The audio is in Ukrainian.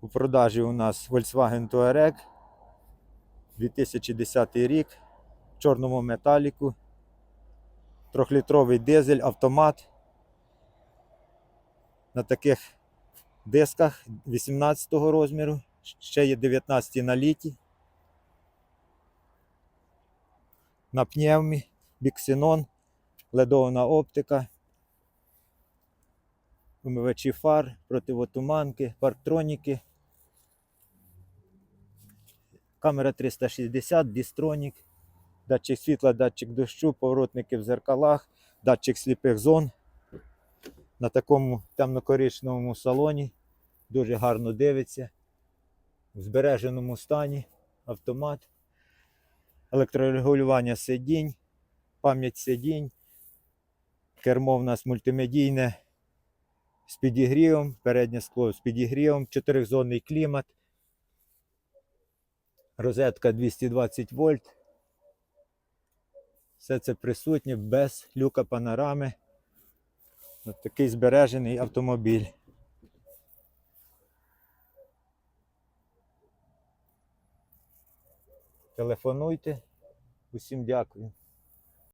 У продажі у нас Volkswagen Touareg 2010 рік в чорному металіку. Трьохлітровий дизель, автомат. На таких дисках 18 розміру. Ще є 19 на літі. На пневмі, біксенон, ледована оптика, умивачі фар, противотуманки, парктроніки, камера 360, дістронік, датчик світла, датчик дощу, поворотники в зеркалах, датчик сліпих зон. На такому темно-коричневому салоні дуже гарно дивиться. В збереженому стані автомат, електрорегулювання сидінь, пам'ять сидінь, кермо в нас мультимедійне з підігрівом, переднє скло з підігрівом, чотиризонний клімат, розетка 220 вольт. Все це присутнє без люка панорами. Ось такий збережений автомобіль. Телефонуйте. Усім дякую.